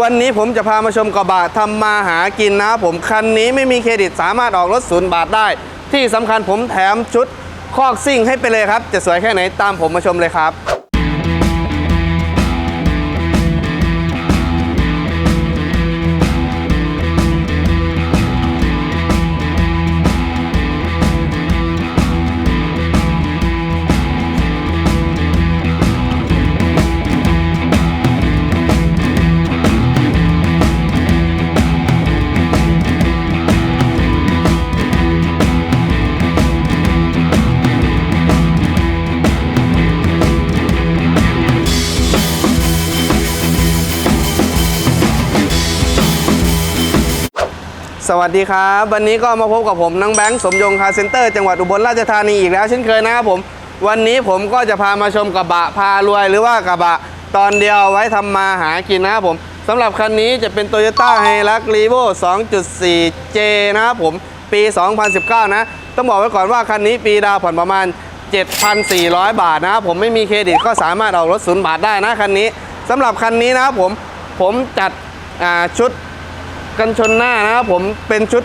วันนี้ผมจะพามาชมกระบะทำมาหากินนะครับผมคันนี้ไม่มีเครดิตสามารถออกรถศูนย์บาทได้ ที่สำคัญผมแถมชุดคอกซิ่งให้ไปเลยครับ จะสวยแค่ไหนตามผมมาชมเลยครับ สวัสดีครับ วันนี้ก็มาพบกับผมน้องแบงค์สมยงคาเซ็นเตอร์จังหวัดอุบลราชธานีอีกแล้วเช่นเคยนะครับผม วันนี้ผมก็จะพามาชมกระบะพารวยหรือว่ากระบะตอนเดียวไว้ทำมาหากินนะครับผมสำหรับคันนี้จะเป็น Toyota h i l u x r e v o 2.4J นะครับผมปี 2019 นะ ต้องบอกไว้ก่อนว่าคันนี้ปีดาวผ่อนประมาณ 7,400 บาทนะครับผมไม่มีเครดิตก็สามารถออกรถศูนย์บาทได้นะคันนี้สำหรับคันนี้นะครับผมผมจัดชุด กันชนหน้านะครับผมเป็นชุด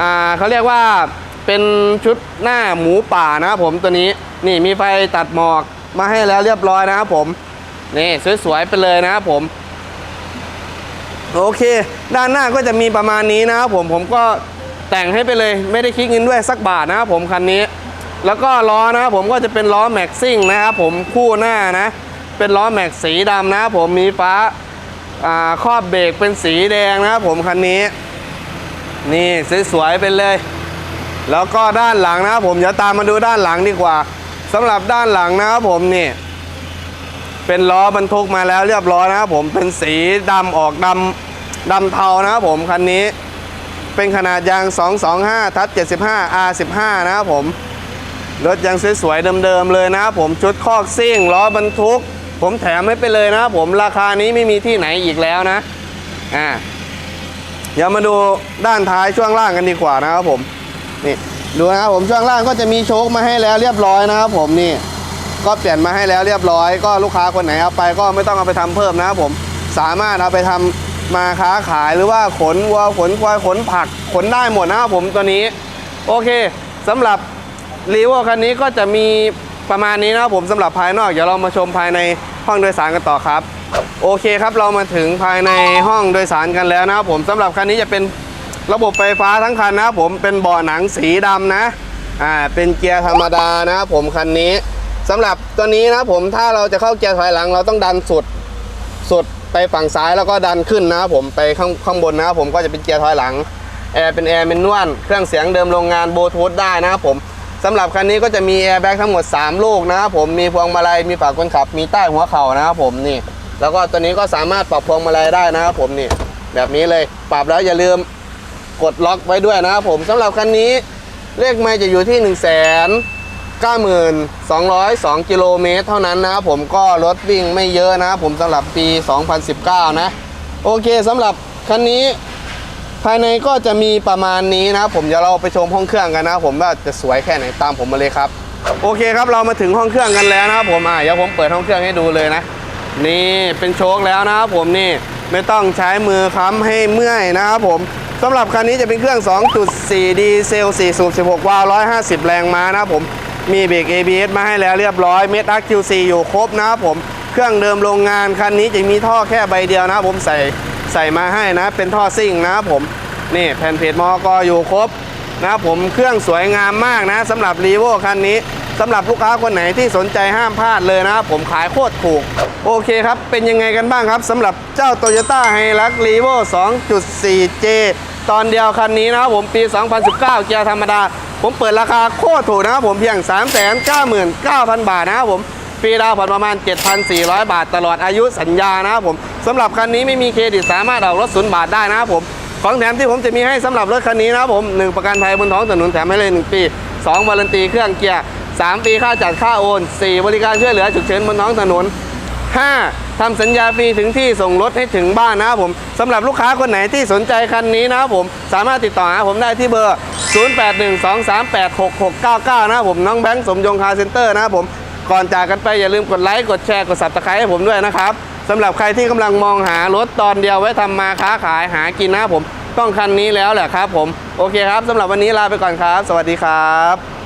อ่าเขาเรียกว่าเป็นชุดหน้าหมูป่านะครับผมตัวนี้นี่มีไฟตัดหมอกมาให้แล้วเรียบร้อยนะครับผมนี่สวยๆไปเลยนะครับผมโอเค ด้านหน้าก็จะมีประมาณนี้นะครับผมผมก็แต่งให้ไปเลยไม่ได้คิดเงินด้วยสักบาทนะครับผมคันนี้ แล้วก็ล้อนะครับผมก็จะเป็นล้อแม็กซิ่งนะครับผมคู่หน้านะ เป็นล้อแม็กสีดำนะครับผมมีฟ้าอ่า ครอบเบรกเป็นสีแดงนะครับผมคันนี้ นี่สวยๆไปเลย แล้วก็ด้านหลังนะครับผมเดี๋ยวตามมาดูด้านหลังดีกว่าสำหรับด้านหลังนะครับผมนี่ เป็นล้อบรรทุกมาแล้วเรียบร้อยนะครับผมเป็นสีดำออกดำดำเทานะครับผมคันนี้เป็นขนาดยาง 225 ทับ75 R15 นะครับผม รถยังสวยๆเดิมๆเลยนะครับผม ชุดคอกซิ่งล้อบรรทุก ผมแถมให้ไปเลยนะครับผมราคานี้ไม่มีที่ไหนอีกแล้วนะอ่าเดี๋ยวมาดูด้านท้ายช่วงล่างกันดีกว่านะครับผมนี่ดูนะครับผมช่วงล่างก็จะมีโชคมาให้แล้วเรียบร้อยนะครับผมนี่ก็เปลี่ยนมาให้แล้วเรียบร้อย ก็ลูกค้าคนไหนเอาไปก็ไม่ต้องเอาไปทำเพิ่มนะครับผมสามารถเอาไปทำมาค้าขายหรือว่าขนวัวขนควายขนผักขนได้หมดนะครับผมตัวนี้โอเคสำหรับรีโวคันนี้ก็จะมีประมาณนี้นะครับผมสำหรับภายนอกเดี๋ยวเรามาชมภายใน ห้องโดยสารกันต่อครับ โอเคครับเรามาถึงภายในห้องโดยสารกันแล้วนะครับผมสำหรับคันนี้จะเป็นระบบไฟฟ้าทั้งคันนะครับผมเป็นเบาะหนังสีดำนะอ่าเป็นเกียร์ธรรมดานะครับผมคันนี้สำหรับตัวนี้นะครับผมถ้าเราจะเข้าเกียร์ถอยหลัง เราต้องดันสุดสุดไปฝั่งซ้ายแล้วก็ดันขึ้นนะครับผมไปข้างข้างบนนะครับผมก็จะเป็นเกียร์ถอยหลังแอร์เป็นแอร์เมนนวลเครื่องเสียงเดิมโรงงานบลูทูธได้นะครับผม สำหรับคันนี้ก็จะมีแอร์แบ็กทั้งหมด 3 ลูกนะครับผมมีพวงมาลัยมีฝาคนขับ มีใต้หัวเข่านะครับผมนี่ แล้วก็ตัวนี้ก็สามารถปรับพวงมาลัยได้นะครับผมนี่ แบบนี้เลยปรับแล้วอย่าลืมกดล็อกไว้ด้วยนะครับผมสำหรับคันนี้เลขไม่จะอยู่ที่ 1 0 0 0 0แสน92,202 กิโลเมตรเท่านั้นนะครับผมก็รถวิ่งไม่เยอะนะครับผมสำหรับปี 2019 นะ โอเคสำหรับคันนี้ ภายในก็จะมีประมาณนี้นะครับผมเดี๋ยวเราไปชมห้องเครื่องกันนะครับผมว่าจะสวยแค่ไหนตามผมมาเลยครับ โอเคครับเรามาถึงห้องเครื่องกันแล้วนะครับผมอะเดี๋ยวผมเปิดห้องเครื่องให้ดูเลยนะ นี่เป็นโชคแล้วนะครับผมนี่ไม่ต้องใช้มือค้ำให้เมื่อยนะครับผมสำหรับคันนี้จะเป็นเครื่อง 2.4 ดีเซล 4 สูบ 16 วาล์ว 150 แรงม้านะครับผม มีเบรก ABS มาให้แล้วเรียบร้อย เม็ด RQC อยู่ครบนะครับผม เครื่องเดิมโรงงานคันนี้จะมีท่อแค่ใบเดียวนะครับผมใส่ ใส่มาให้นะ เป็นท่อซิ่งนะครับผม นี่แผ่นเพจมอกอยู่ครบนะครับผมเครื่องสวยงามมากนะสำหรับรีโวคันนี้สำหรับลูกค้าคนไหนที่สนใจห้ามพลาดเลยนะครับผมขายโคตรถูก โอเคครับ เป็นยังไงกันบ้างครับสำหรับเจ้า Toyota h i l u x r e v o 2.4J ตอนเดียวคันนี้นะครับผมปี 2019 เกียร์ธรรมดา ผมเปิดราคาโคตรถูกนะครับผมเพียง 399,000 บาทนะครับผม ฟรีดาวน์ผ่อนประมาณ 7,400 บาทตลอดอายุสัญญานะครับผมสำหรับคันนี้ไม่มีเครดิตสามารถออกรถศูนย์บาทได้นะครับผมของแถมที่ผมจะมีให้สำหรับรถคันนี้นะครับผม 1 ประกันภัยบนท้องถนนแถมให้เลย 1 ปี 2 วารันตีเครื่องเกียร์ 3 ปีค่าจัดค่าโอน 4 บริการช่วยเหลือฉุกเฉินบนท้องถนน 5. ทำสัญญาฟรีถึงที่ส่งรถให้ถึงบ้านนะครับผมสำหรับลูกค้าคนไหนที่สนใจคันนี้นะครับผม สามารถติดต่อหาผมได้ที่เบอร์ 0812386699 นะครับผมน้องแบงค์สมยงคาร์เซ็นเตอร์นะครับผม ก่อนจากกันไปอย่าลืมกดไลค์กดแชร์กดสับตะไคร้ให้ผมด้วยนะครับสำหรับใครที่กำลังมองหารถตอนเดียวไว้ทำมาค้าขายหากินนะผมต้องคันนี้แล้วแหละครับผมโอเคครับสำหรับวันนี้ลาไปก่อนครับ สวัสดีครับ